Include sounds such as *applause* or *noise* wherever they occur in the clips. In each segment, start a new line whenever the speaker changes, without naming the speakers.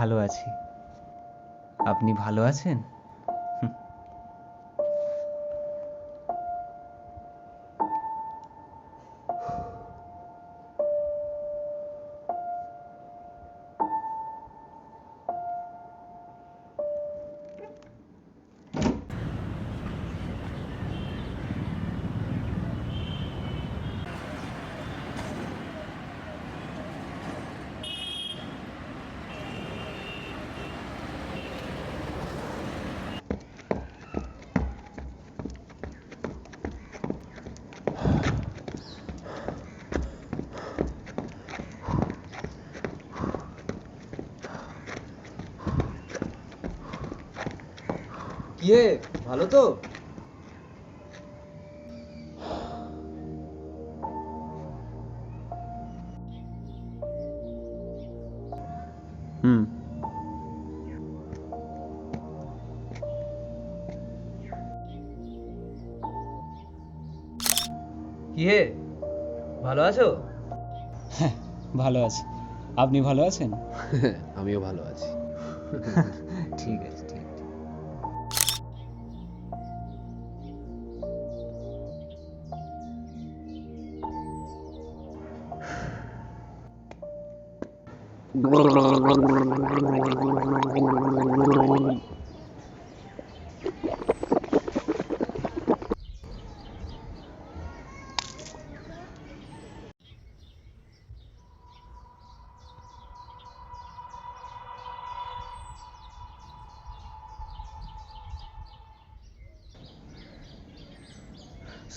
ভালো আছি। আপনি ভালো আছেন?
কিয়ে ভালো তো?
হুম।
কিয়ে ভালো আছো?
হ্যাঁ ভালো আছি। আপনি ভালো আছেন? *laughs*
আমিও ভালো আছি। *laughs*
ঠিক আছে ঠিক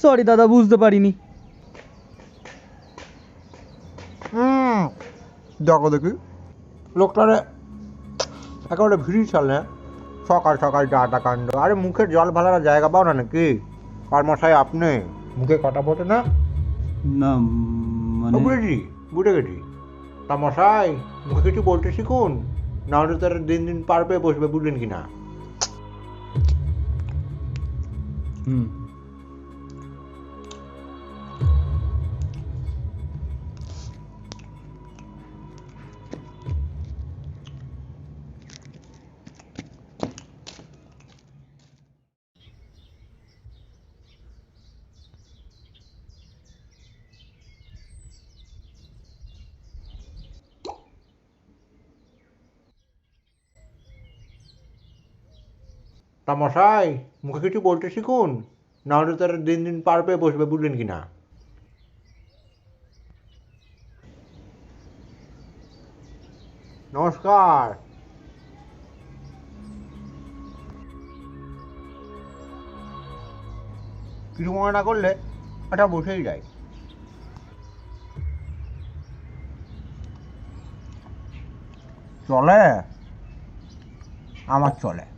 সরি দাদা বুঝতে পারিনি।
হুম দেখো দেখি। লোকটারে একেবারে ভিড়ি চলে। সকাল সকাল যাটা কাণ্ড। আরে মুখের জল ভালার জায়গা পাও না নাকি? আর মশাই আপনি? মুখে কটা ফোটে না?
না মানে
বুঝেছি বুঝে গেছি তা মশাই মুখে কিছু বলতে শিখুন। না হলে তার দিন দিন পার পেয়ে বসবে বুঝলেন কি না?
হুম।
তা মশাই মুখে কিছু বলতে শিখুন। না হলে তার দিন দিন পার পেয়ে বসবে, বুঝলেন কি না? নমস্কার। কিছু মনে না করলে এটা বসেই যায়। চলে? আমার চলে।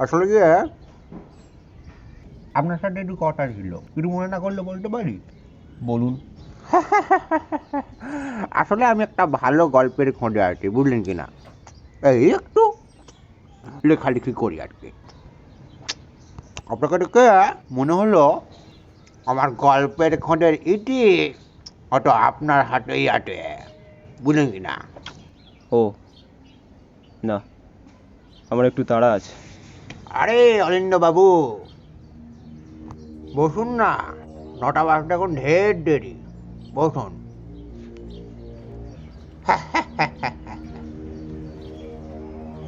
আসলে গিয়ে আপনার সাথে একটু কথা ছিল। কিছু মনে না করলে বলতে পারি?
বলুন। *laughs*
আসলে আমি একটা ভালো গল্পের খোঁজে আছি বুঝলেন কি না? এই একটু লেখালেখি করি আর কি। আপনাকে দেখে মনে হলো আমার গল্পের খোঁজের ইটি হয়তো আপনার হাতেই আটে বুঝলেন কি না?
ও না। আমার একটু তাড়া আছে।
আরে অলিন্দ বাবু বসুন না, নটা বাজতে এখন ঢের দেরি, বসুন।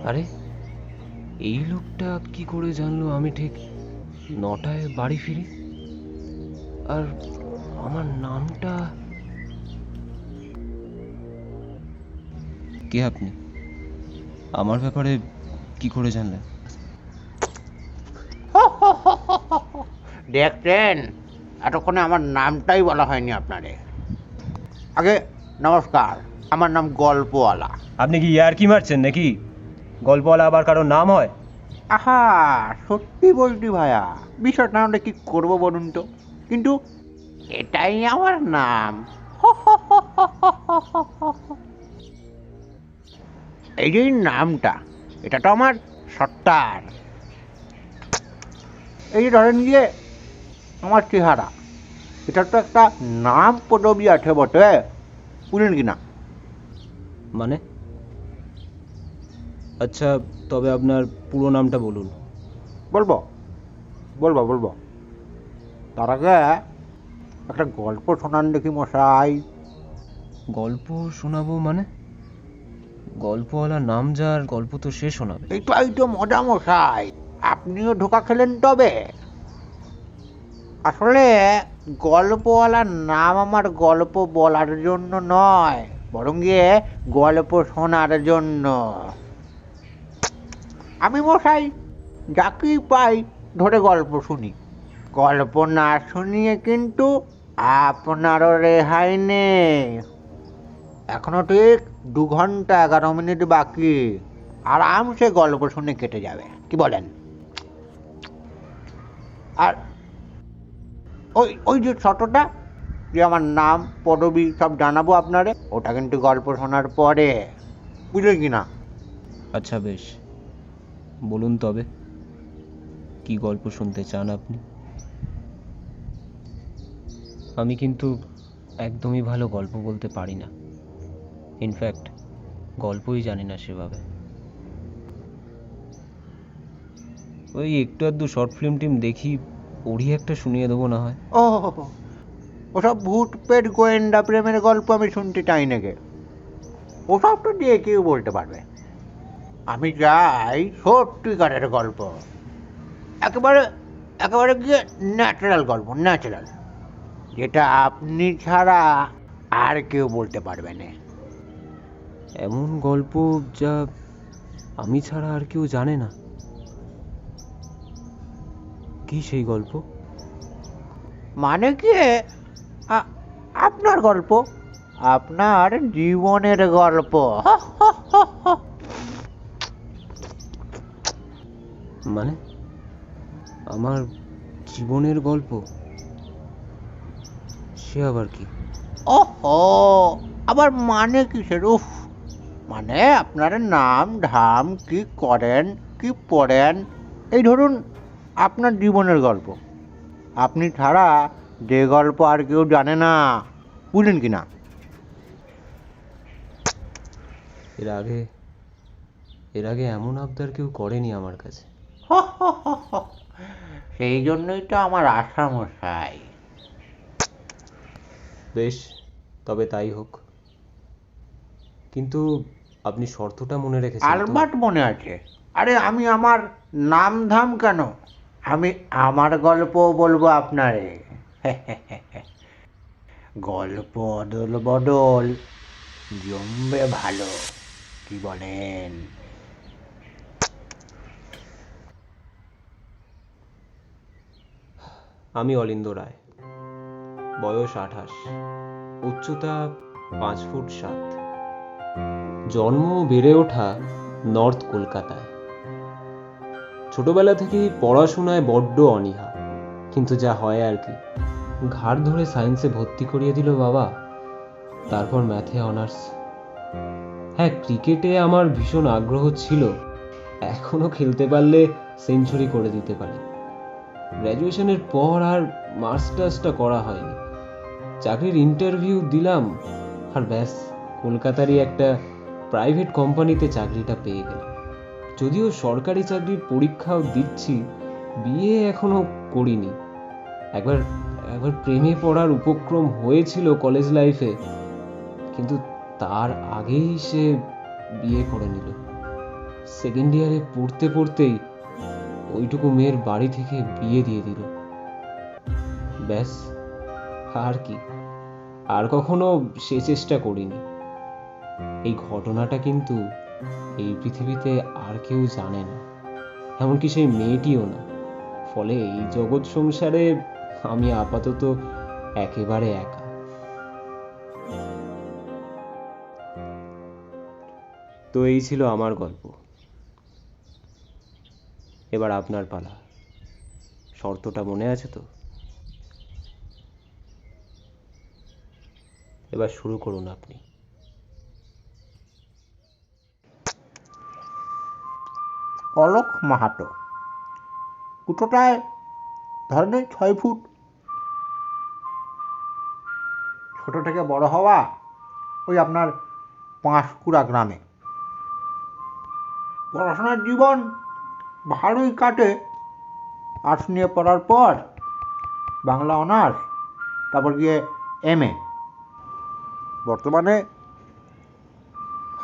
আরে, এই লোকটা কি করে জানলো আমি ঠিক নটায় বাড়ি ফিরি? আর আমার নামটা? কে আপনি? আমার ব্যাপারে কি করে জানলেন?
দেখছেন এতক্ষণে আমার নামটাই বলা হয়নি আপনারে। আগে নমস্কার আমার নাম গল্পওয়ালা।
আপনি কি ইয়ার কি মারছেন নাকি? গল্পওয়ালা আবার কারোর নাম হয়?
আহা সত্যি বলছি ভাইয়া বিষয়টা আমরা কি করব বলুন তো? কিন্তু এটাই আমার নাম। এই যে নামটা এটা তো আমার সত্তার। এই যে ধরেন গিয়ে আমার চেহারা। এটা তো একটা নাম পদবি আছে বটে বুঝলেন কি না?
মানে? আচ্ছা তবে আপনার পুরো নামটা বলুন।
বলব? বলব বলব। তার আগে একটা গল্প শোনান দেখি মশাই।
গল্প শোনাবো মানে? গল্পওয়ালা নাম যার গল্প তো সে শোনাবে।
এই তো এই তো মজা মশাই। আপনিও ধোকা খেলেন তবে। আসলে গল্পওয়ালার নাম আমার গল্প বলার জন্য নয়, বরং গিয়ে গল্প শোনার জন্য। আমি মশাই যাকেই পাই ধরে গল্প শুনি। গল্প না শুনিয়ে কিন্তু আপনারও রেহাই নেই। এখনও ঠিক দু ঘণ্টা এগারো মিনিট বাকি আরামসে গল্প শুনে কেটে যাবে। কি বলেন? আর ওই ওই যে ছোটটা যে আমার নাম, পদবি সব জানাব আপনারে। ওটা কিন্তু গল্প শোনার পরে। বুঝলেন কি না?
আচ্ছা বেশ। বলুন তবে, কি গল্প শুনতে চান আপনি? আমি কিন্তু একদমই ভালো গল্প বলতে পারি না। ইনফ্যাক্ট গল্পই জানি না সেভাবে। ওই একটু আধটু শর্ট ফিল্ম টিম দেখি ওরই একটা শুনিয়ে দেবো না হয়।
ও ওসব ভূত পেট গোয়েন্দা প্রেমের গল্প আমি শুনতে চাই নাকি? ওসব তো দিয়ে কেউ বলতে পারবে। আমি চাই সত্যিকারের গল্প। একেবারে একেবারে গিয়ে ন্যাচারাল গল্প ন্যাচারাল যেটা আপনি ছাড়া আর কেউ বলতে পারবে না।
এমন গল্প যা আমি ছাড়া আর কেউ জানে না। কি সেই গল্প?
মানে কি? আপনার গল্প? আপনার জীবনের গল্প।
মানে? আমার জীবনের গল্প? সে আবার কি?
ওহো আবার মানে কিসের? উফ মানে আপনার নাম ধাম কি করেন কি পড়েন? এই ধরুন আপনার জীবনের গল্প। আপনি ছাড়া যে গল্প আর কেউ জানে না। বুঝলেন কি না?
এর আগে এর আগে এমন আবদার কেউ করেনি আমার কাছে।
সেই জন্যই তো আমার আশা মশাই
বেশ তবে তাই হোক। কিন্তু আপনি শর্তটা মনে রেখেছেন তো?
আলবাট মনে আছে। আরে আমি আমার নাম ধাম কেন? আমি আমার গল্প বলব আপনারে। গল্প অদল বদল, জমবে ভালো, কি বলেন?
আমি অলিন্দ রায়, বয়স আঠাশ, উচ্চতা পাঁচ ফুট সাত। জন্ম বেড়ে ওঠা নর্থ কলকাতায়। ছোটবেলা থেকেই পড়াশোনায় বড্ড অনীহা। কিন্তু যা হয় আর কি। ঘাড় ধরে সায়েন্সে ভর্তি করিয়ে দিল বাবা। তারপর ম্যাথে, অনার্স। হ্যাঁ ক্রিকেটে আমার ভীষণ আগ্রহ ছিল। এখনও খেলতে পারলে সেঞ্চুরি করে দিতে পারি। গ্র্যাজুয়েশনের পর আর মাস্টার্সটা করা হয়নি। চাকরির ইন্টারভিউ দিলাম আর ব্যাস, কলকাতারই একটা প্রাইভেট কোম্পানিতে চাকরিটা পেয়ে গেলাম। যদিও সরকারি চাকরির পরীক্ষাও দিচ্ছি, বিয়ে এখনও করিনি। একবার একবার প্রেমে পড়ার উপক্রম হয়েছিল কলেজ লাইফে, কিন্তু তার আগেই সে বিয়ে করে নিল। সেকেন্ড ইয়ারে পড়তে পড়তেই ওইটুকু মেয়ের বাড়ি থেকে বিয়ে দিয়ে দিল। ব্যাস, আর কি। আর কখনো সে চেষ্টা করিনি। এই ঘটনাটা কিন্তু এই পৃথিবীতে আর কেউ জানে না। এমনকি সেই মেয়েটিও না। ফলে এই জগৎ সংসারে আমি আপাতত একেবারে একা। তো এই ছিল আমার গল্প। এবার আপনার পালা। শর্তটা মনে আছে তো? এবার শুরু করুন আপনি।
অলোক মাহাতো। উচ্চতায় ধরেন ছয় ফুট। ছোট থেকে বড় হওয়া ওই আপনার পাঁশকুড়া গ্রামে। পড়াশোনার জীবন ভালোই কাটে। আর্টস নিয়ে পড়ার পর বাংলা অনার্স, তারপর গিয়ে এম এ বর্তমানে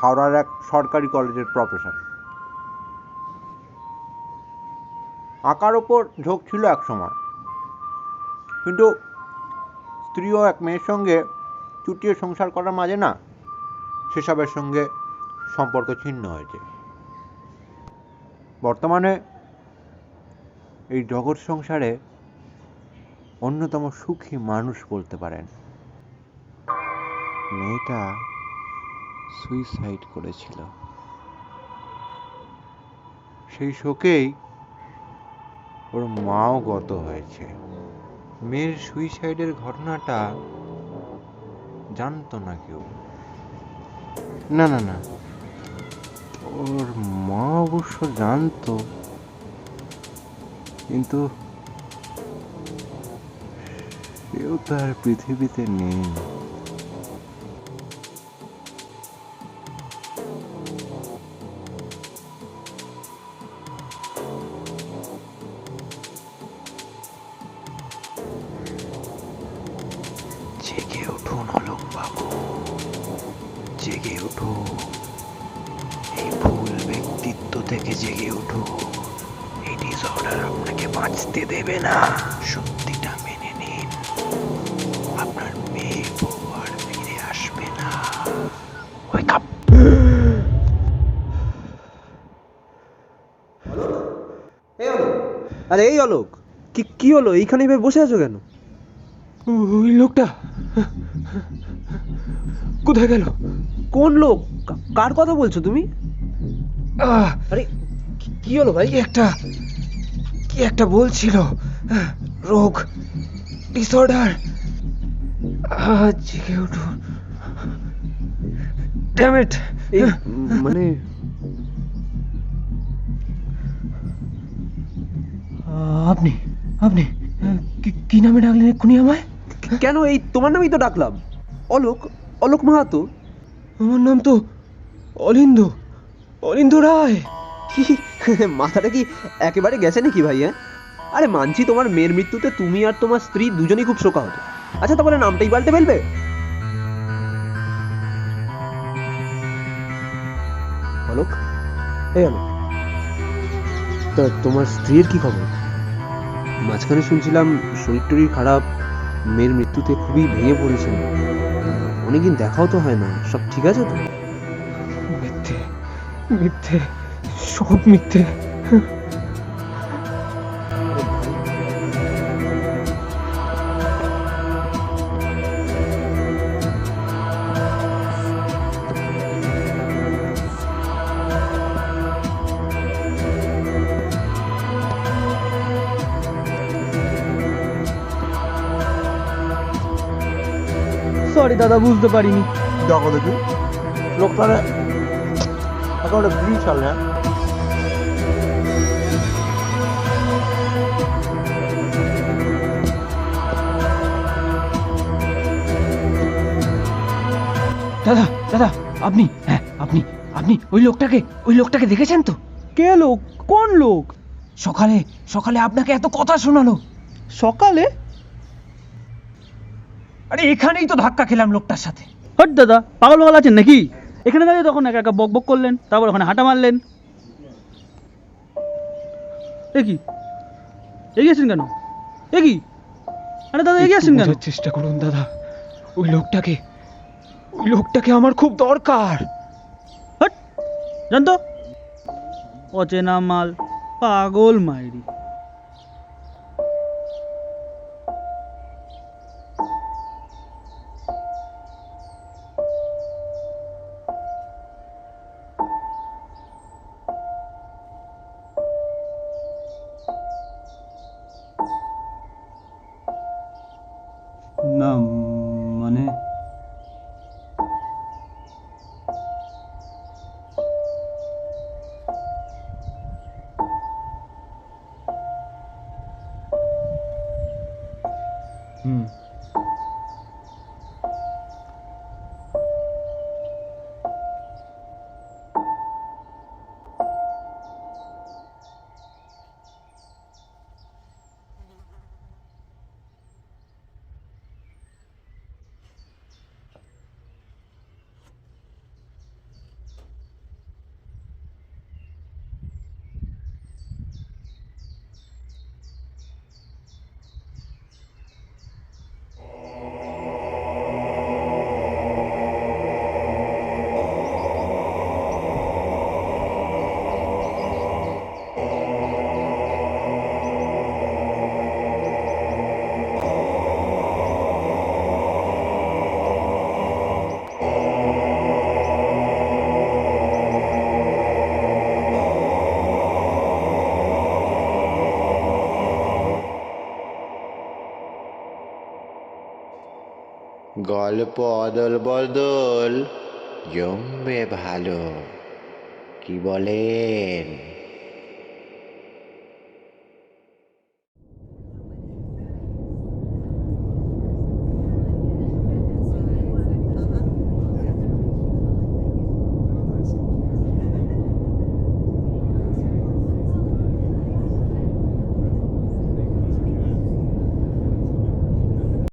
হাওড়ার এক সরকারি কলেজের প্রফেসর আঁকার ওপর ঝোঁক ছিল এক সময়। কিন্তু স্ত্রী ও এক মেয়ের সঙ্গে চুটিয়ে সংসার করার মাঝে না সেসবের সঙ্গে সম্পর্ক ছিন্ন হয়েছে। বর্তমানে এই জগৎ সংসারে অন্যতম সুখী মানুষ বলতে পারেন। মেয়েটা সুইসাইড করেছিল। সেই শোকেই ওর মাও গত হয়েছে। মেয়ের সুইসাইডের ঘটনাটা জানতো না কেউ? না না না। ওর মা অবশ্য জানতো কিন্তু কেউ তো আর পৃথিবীতে নেই।
আরে
এই অলোক কি কি হলো? এইখানে এভাবে বসে আছো কেন?
ওই লোকটা। কোথায় গেল?
কোন লোক? কার কথা বলছো তুমি? আরে কি- হলো ভাই?
একটা কি একটা বলছিল? রোগ ডিসঅর্ডার জেগে উঠুন ড্যামেট
এই মানে
আপনি আপনি কি- নামে ডাকলেন এক্ষুনি আমায়?
কেন এই তোমার নামেই তো ডাকলাম। অলোক অলোক মাহাতো।
আমার নাম তো অলিন্দ অলিন্দ রায়।
কি মাথাটা কি একেবারে গেছে নাকি ভাই হ্যাঁ? আরে মানছি তোমার মেয়ের মৃত্যুতে তুমি আর তোমার স্ত্রী দুজনেই খুব শোকাহত। আচ্ছা তারপরে নামটাই পাল্টে ফেলবে? অলোক? এই অলোক তা তোমার স্ত্রীর কি খবর? মাঝখানে শুনছিলাম শরীর টরীর খারাপ, মেয়ের মৃত্যুতে খুবই ভেঙে পড়েছেন। অনেকদিন দেখাও তো হয় না, সব ঠিক আছে তো?
মিথ্যে মিথ্যে, সব মিথ্যে।
দাদা বুঝতে পারিনি।
দেখো দেখি। লোকটারে হ্যাঁ।
দাদা দাদা আপনি হ্যাঁ আপনি আপনি ওই লোকটাকে ওই লোকটাকে দেখেছেন তো?
কে লোক? কোন লোক?
সকালে সকালে আপনাকে এত কথা শোনালো।
সকালে?
আরে এখানেই তো ধাক্কা খেলাম লোকটার সাথে।
হট দাদা পাগল পাগল আছেন নাকি? এখানে দাঁড়িয়ে তখন একা একা বক বক করলেন তারপর ওখানে হাঁটা মারলেন। এ কি? এগিয়ে আসেন কেন? এ কি? আরে দাদা এগিয়ে আসেন কেন?
চেষ্টা করুন দাদা ওই লোকটাকে ওই লোকটাকে আমার খুব দরকার।
হট জানতো? অচেনা মাল পাগল মাইরি।
না
গল্প অদল বদল জমবে ভালো। কি বলেন?